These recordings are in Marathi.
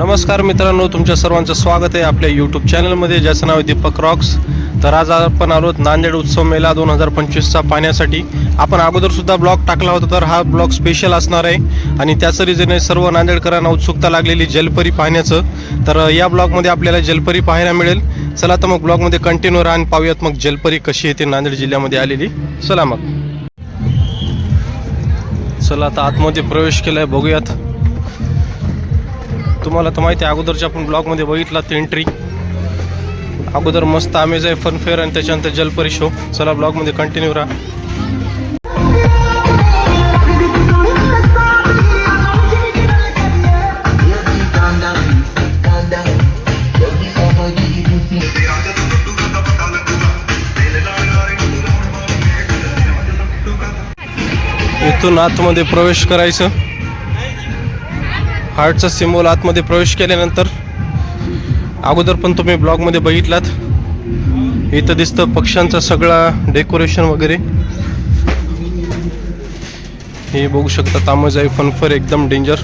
नमस्कार मित्रांनो तुमच्या सर्वांचं स्वागत आहे आपल्या यूट्यूब चॅनलमध्ये ज्याचं नाव आहे दीपक रॉक्स. तर आज आपण आलो नांदेड उत्सव मेला दोन हजार पंचवीसचा पाहण्यासाठी. आपण अगोदरसुद्धा ब्लॉग टाकला होता तर हा ब्लॉग स्पेशल असणार आहे. आणि त्याचं रिझन आहे सर्व नांदेडकरांना उत्सुकता लागलेली जलपरी पाहण्याचं. तर या ब्लॉगमध्ये आपल्याला जलपरी पाहायला मिळेल. चला तर मग ब्लॉगमध्ये कंटिन्यू राहून पाहूयात मग जलपरी कशी येते नांदेड जिल्ह्यामध्ये आलेली. चला मग. चला आता आतमध्ये प्रवेश केला आहे बघूयात. तुम्हाला तर माहिती आहे अगोदरच्या आपण ब्लॉगमध्ये बघितला ते एंट्री अगोदर मस्त आमेज आहे फनफेअर आणि त्याच्यानंतर जलपरी शो चला ब्लॉगमध्ये कंटिन्यू राहा. इथून आतमध्ये प्रवेश करायचं. हार्टचं सिम्बॉल आतमध्ये प्रवेश केल्यानंतर अगोदर पण तुम्ही ब्लॉगमध्ये बघितलात. इथं दिसतं पक्ष्यांचा सगळा डेकोरेशन वगैरे. हे बघू शकता तामजाई फनफर एकदम डेंजर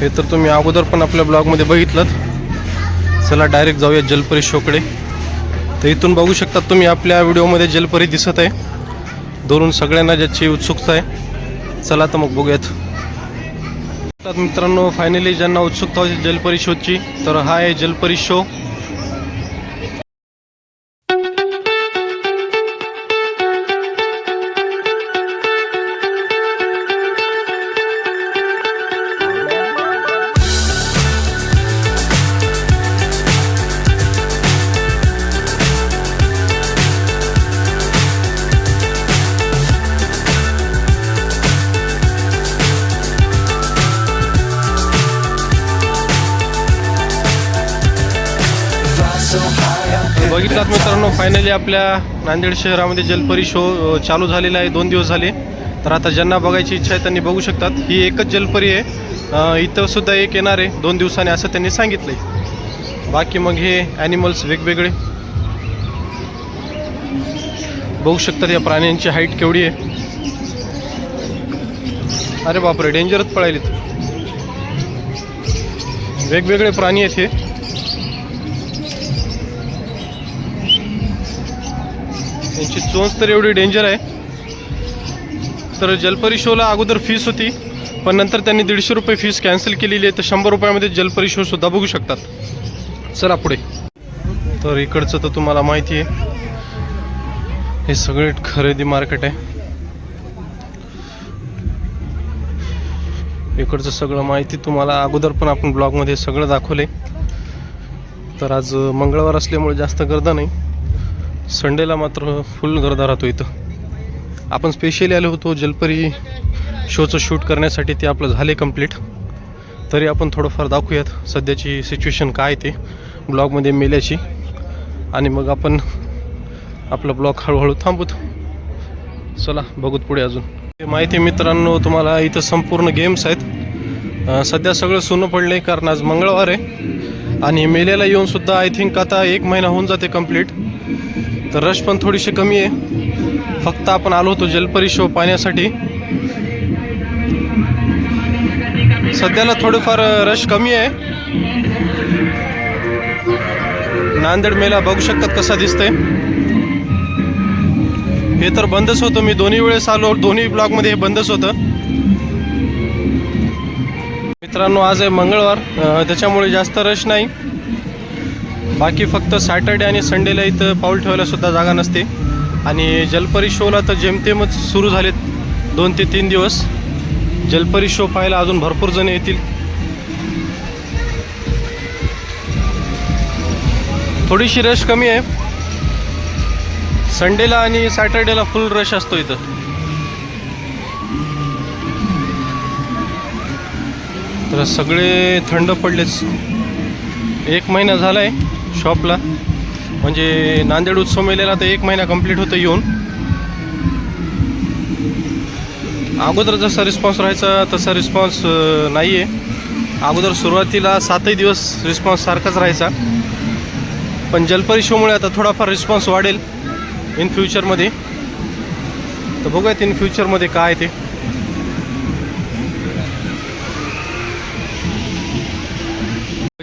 हे तर तुम्ही अगोदर पण आपल्या ब्लॉगमध्ये बघितलं चला डायरेक्ट जाऊया जलपरी शोकडे. तर इथून बघू शकता तुम्ही आपल्या व्हिडिओमध्ये जलपरी दिसत आहे. दुरून सगळ्यांना ज्याची उत्सुकता आहे. चला तर मग बघूयात. तर मित्रांनो फायनली ज्यांना उत्सुकता होती जलपरी शोची तर हा आहे जलपरी बघितलात मित्रांनो फायनली आपल्या नांदेड शहरामध्ये जलपरी शो चालू झालेला आहे. दोन दिवस झाले. तर आता ज्यांना बघायची इच्छा आहे त्यांनी बघू शकतात. ही एकच जलपरी आहे. इथं सुद्धा एक येणार आहे. दोन दिवसांनी असं त्यांनी सांगितलंय. बाकी मग हे ॲनिमल्स वेगवेगळे. बघू शकतात या प्राण्यांची हाईट केवढी आहे. अरे बापरे डेंजरच पळायलीत. वेगवेगळे प्राणी आहेत हे. यांची चोंच तर एवढी डेंजर आहे. तर जलपरी शोला अगोदर फीस होती पण नंतर त्यांनी दीडशे रुपये फीस कॅन्सल केलेली आहे तर शंभर रुपयामध्ये जलपरी शो सुद्धा बघू शकतात. चला पुढे. तर इकडचं तर तुम्हाला माहिती आहे. हे सगळे खरेदी मार्केट आहे. इकडचं सगळं माहिती तुम्हाला अगोदर पण आपण ब्लॉगमध्ये सगळं दाखवले तर आज मंगळवार असल्यामुळे जास्त गर्दा नाही. संडेला मात्र फुल गर्दा राहतो इथं. आपण स्पेशली आलो होतो जलपरी शोचं शूट करण्यासाठी ते आपलं झाले कंप्लीट तरी आपण थोडंफार दाखवूयात सध्याची सिच्युएशन काय ते ब्लॉगमध्ये मेल्याची. आणि मग आपण आपला ब्लॉग हळूहळू थांबूत. चला बघूत पुढे अजून. माहिती मित्रांनो तुम्हाला इथं संपूर्ण गेम्स आहेत. सध्या सगळं सुनं पडले कारण आज मंगळवार आहे. आणि मेल्याला येऊनसुद्धा आय थिंक आता एक महिना होऊन जाते कंप्लीट तर रश पण थोडीशी कमी आहे. फक्त आपण आलो होतो जलपरी शो पाहण्यासाठी. सध्याला थोडंफार रश कमी आहे. नांदेड मेला बघू शकतात कसा दिसतंय. हे तर बंदच होतं. मी दोन्ही वेळेस आलो दोन्ही ब्लॉकमध्ये हे बंदच होतं. मित्रांनो आज आहे मंगळवार. त्याच्यामुळे जास्त रश नाही. बाकी फक्त सॅटर्डे आणि संडेला इथं पाऊल ठेवायलासुद्धा जागा नसते. आणि जलपरी शोला तर जेमतेमच सुरू झालेत दोन ते तीन दिवस. जलपरी शो पाहायला अजून भरपूर जण येतील. थोडीशी रश कमी आहे. संडेला आणि सॅटर्डेला फुल रश असतो इथं. तर सगळे थंड पडलेच एक महिना झाला आहे शॉपला म्हणजे नांदेड उत्सव मेलेला तर एक महिना कंप्लीट होतं येऊन. अगोदर जसा रिस्पॉन्स राहायचा तसा रिस्पॉन्स नाही आहे अगोदर सुरुवातीला सातही दिवस रिस्पॉन्स सारखाच राहायचा. पण जलपरी शोमुळे आता थोडाफार रिस्पॉन्स वाढेल इन फ्युचरमध्ये तर बघूयात इन फ्युचरमध्ये काय ते.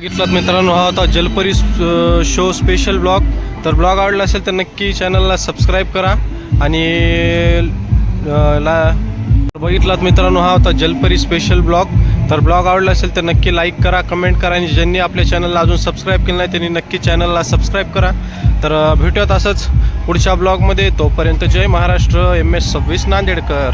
बघितलात मित्रांनो हा होता जलपरी शो स्पेशल ब्लॉग तर ब्लॉग आवडला असेल तर नक्की चॅनलला सबस्क्राईब करा. आणि ला बघितलात मित्रांनो हा होता जलपरी स्पेशल ब्लॉग तर ब्लॉग आवडला असेल तर नक्की लाईक करा कमेंट करा. आणि ज्यांनी आपल्या चॅनलला अजून सबस्क्राईब केलं नाही त्यांनी नक्की चॅनलला सबस्क्राईब करा. तर भेटूयात असंच पुढच्या ब्लॉगमध्ये तोपर्यंत जय महाराष्ट्र एम एस सव्वीस नांदेडकर.